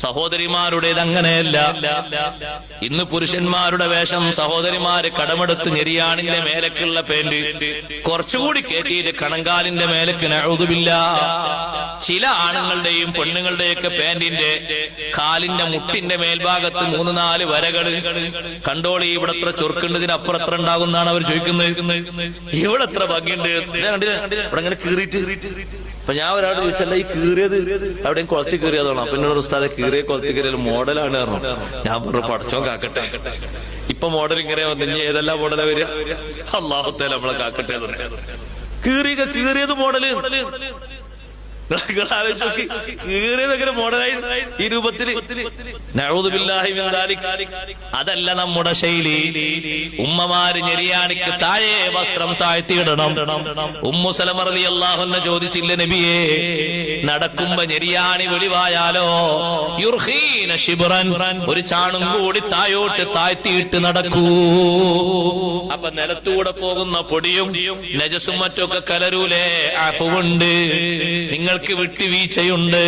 സഹോദരിമാരുടേത് അങ്ങനെയല്ല ഇന്ന് പുരുഷന്മാരുടെ വേഷം സഹോദരിമാര് കടമെടുത്ത് ഞെരിയാണിന്റെ മേലക്കുള്ള പേന്റ്. കുറച്ചുകൂടി കയറ്റിയിട്ട് കണങ്കാലിന്റെ മേലക്ക് നഴുതുമില്ല ചില ആണുങ്ങളുടെയും പെണ്ണുങ്ങളുടെയൊക്കെ പാന്റിന്റെ കാലിന്റെ മുട്ടിന്റെ മേൽഭാഗത്ത് മൂന്ന് നാല് വരകൾ കണ്ടോളി ഇവിടെ എത്ര ചുരുക്കേണ്ടതിന് അപ്പുറം എത്ര ഉണ്ടാകുന്നാണ് അവർ ചോദിക്കുന്നത്. ഇവിടെ എത്ര ഭംഗിയുണ്ട്? ഇവിടെ അങ്ങനെ കീറിയിട്ട് അപ്പൊ ഞാൻ ഒരാൾ ചോദിച്ചല്ല ഈ കീറിയത് അവിടെയും കൊളത്തി കീറിയതാണോ? അപ്പൊ എന്നോട് ഉസ്താദെ കീറിയ കൊളത്തി കീറിയ മോഡലാണ് പറഞ്ഞു. ഞാൻ പറഞ്ഞു പഠിച്ചോ കാക്കട്ടെ. ഇപ്പൊ മോഡൽ ഇങ്ങനെ വന്നു ഏതെല്ലാം മോഡലാ വരിക? അള്ളാഹുത്തേ നമ്മളെ കാക്കട്ടെ കീറിയത് മോഡൽ. മോഡലായി ഈ രൂപത്തിൽ. അതല്ല നമ്മുടെ ശൈലി. ഉമ്മമാര് ഞെരിയാണിക്ക് താഴെ വസ്ത്രം താഴ്ത്തിയിടണം. ഉമ്മു സലമ റളിയല്ലാഹു അൻഹ ചോദിച്ചില്ല നബിയേ നടക്കുമ്പോ ഞെരിയാണി വെളിവായാലോ? ഒരു ചാണും കൂടി തായോട്ട് താഴ്ത്തിയിട്ട് നടക്കൂ. അപ്പൊ നിലത്തൂടെ പോകുന്ന പൊടിയും നജസും മറ്റൊക്കെ കലരൂലേ? അഫുണ്ട് നിങ്ങൾക്ക് വിട്ടുവീഴ്ചയുണ്ട്.